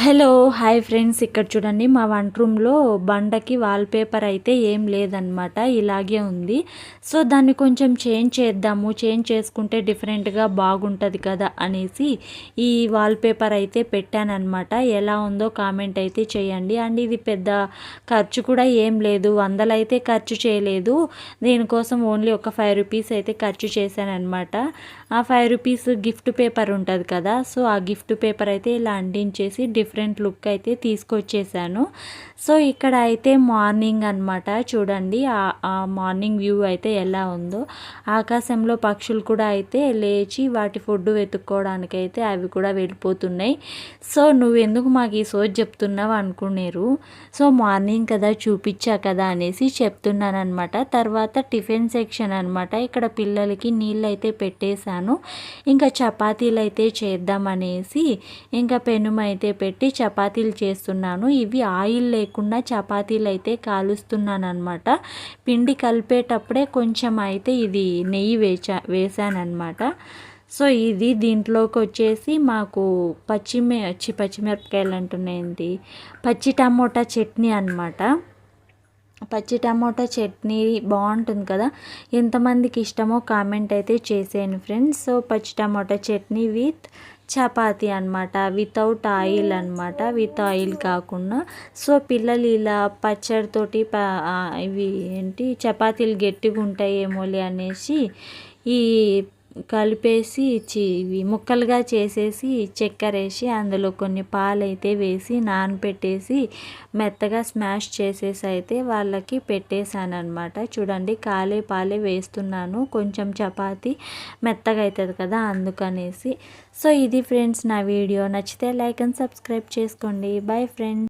Hello hi friends. ఇక్కడ చూడండి మా వంట రూమ్లో బండకి వాల్పేపర్ అయితే ఏం లేదనమాట ఇలాగే ఉంది. సో దాన్ని కొంచెం చేంజ్ చేద్దాము. చేంజ్ చేసుకుంటే డిఫరెంట్గా బాగుంటుంది కదా అనేసి ఈ వాల్పేపర్ అయితే పెట్టానమాట ఎలా ఉందో కామెంట్ అయితే చేయండి. అండ్ ఇది పెద్ద ఖర్చు కూడా ఏం లేదు. వందలు అయితే ఖర్చు చేయలేదు. దీనికోసం ఓన్లీ ఒక ఫైవ్ రూపీస్ అయితే ఖర్చు చేశానమాట ఆ ఫైవ్ రూపీస్ గిఫ్ట్ పేపర్ ఉంటుంది కదా సో ఆ గిఫ్ట్ పేపర్ అయితే ఇలా అంటించేసి డిఫరెంట్ లుక్ అయితే తీసుకొచ్చేసాను. సో ఇక్కడ అయితే మార్నింగ్ అనమాట చూడండి ఆ మార్నింగ్ వ్యూ అయితే ఎలా ఉందో. ఆకాశంలో పక్షులు కూడా అయితే లేచి వాటి ఫుడ్ వెతుక్కోవడానికి అయితే అవి కూడా వెళ్ళిపోతున్నాయి. సో నువ్వు ఎందుకు మాకు ఈ సోజ్ చెప్తున్నావు అనుకునేరు. సో మార్నింగ్ కదా చూపించా కదా అనేసి చెప్తున్నాను అనమాట తర్వాత టిఫిన్ సెక్షన్ అనమాట ఇక్కడ పిల్లలకి నీళ్ళు అయితే పెట్టేశాను. ఇంకా చపాతీలు అయితే చేద్దామనేసి ఇంకా పెనుమైతే పెట్టి పెట్టి చపాతీలు చేస్తున్నాను. ఇవి ఆయిల్ లేకుండా చపాతీలు అయితే కాలుస్తున్నాను అనమాట పిండి కలిపేటప్పుడే కొంచెం అయితే ఇది నెయ్యి వేచా వేసానమాట సో ఇది దీంట్లోకి వచ్చేసి మాకు పచ్చిమి పచ్చిమిరపకాయలు అంటున్నాయండి పచ్చి టమోటా చట్నీ అనమాట పచ్చి టమోటా చట్నీ బాగుంటుంది కదా? ఎంతమందికి ఇష్టమో కామెంట్ అయితే చేసేయండి ఫ్రెండ్స్. సో పచ్చి టమోటా చట్నీ విత్ చపాతి అనమాట వితౌట్ ఆయిల్ అనమాట విత్ ఆయిల్ కాకుండా. సో పిల్లలు ఇలా పచ్చడితోటి ఇవి ఏంటి చపాతీలు గట్టిగా ఉంటాయేమోలే అనేసి ఈ కలిపేసి ఇవి ముక్కలుగా చేసేసి చక్కెర వేసి అందులో కొన్ని పాలైతే వేసి నానపెట్టేసి మెత్తగా స్మాష్ చేసేసి అయితే వాళ్ళకి పెట్టేశాను అనమాట చూడండి కాలే పాలే వేస్తున్నాను. కొంచెం చపాతి మెత్తగా అవుతుంది కదా అందుకనేసి. సో ఇది ఫ్రెండ్స్ నా వీడియో. నచ్చితే లైక్ అండ్ సబ్స్క్రైబ్ చేసుకోండి. Bye friends.